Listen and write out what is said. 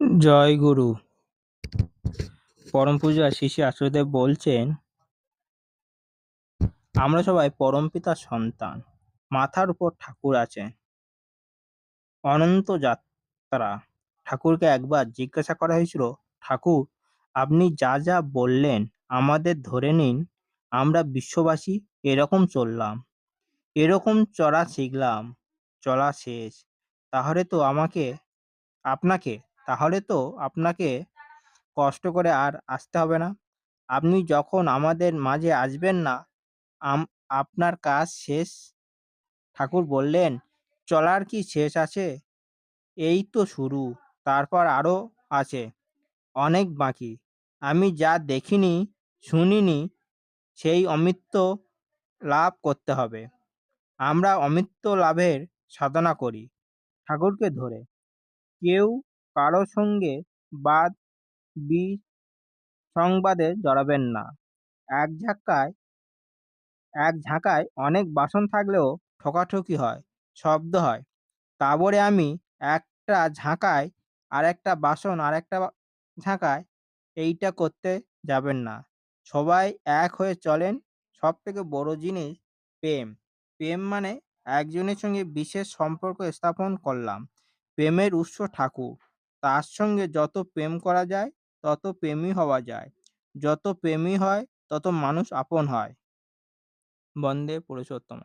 জয় গুরু। পরম পূজা শিশি আচার্যদেব বলছেন, আমরা সবাই পরম পিতার সন্তান। মাথার উপর ঠাকুর আছে অনন্ত যাত্রা। ঠাকুরকে একবার জিজ্ঞাসা করা হয়েছিল, ঠাকুর, আপনি যা যা বললেন আমাদের ধরে নিন, আমরা বিশ্ববাসী এরকম চললাম। এরকম চড়া শিখলাম চলা শেষ। তাহলে তো আমাকে, আপনাকে তাহলে তো আপনাকে কষ্ট করে আর আসতে হবে না। আপনি যখন আমাদের মাঝে আসবেন না আপনার কাজ শেষ। ঠাকুর বললেন, চলার কি শেষ আছে? এই তো শুরু, তারপর আরও আছে, অনেক বাকি। আমি যা দেখিনি, শুনিনি, সেই অমৃত্য লাভ করতে হবে। আমরা অমৃত্য লাভের সাধনা করি। ঠাকুরকে ধরে। কেউ কারও সঙ্গে বাদ বি সংবাদে জড়াবেন না। এক ঝাঁকায় এক ঝাঁকায় অনেক বাসন থাকলেও ঠকাঠকি হয়, শব্দ হয়। তারপরে আমি একটা ঝাঁকায় আর একটা বাসন আর একটা ঝাঁকায় এইটা করতে যাবেন না। সবাই এক হয়ে চলেন সব থেকে বড় জিনিস প্রেম। প্রেম মানে একজনের সঙ্গে বিশেষ সম্পর্ক স্থাপন করলাম। প্রেমের উৎস ঠাকুর। তার সঙ্গে যত প্রেম করা যায়, তত প্রেমী হওয়া যায়। যত প্রেমী হয়, তত মানুষ আপন হয়। বন্দে পুরুষোত্তম।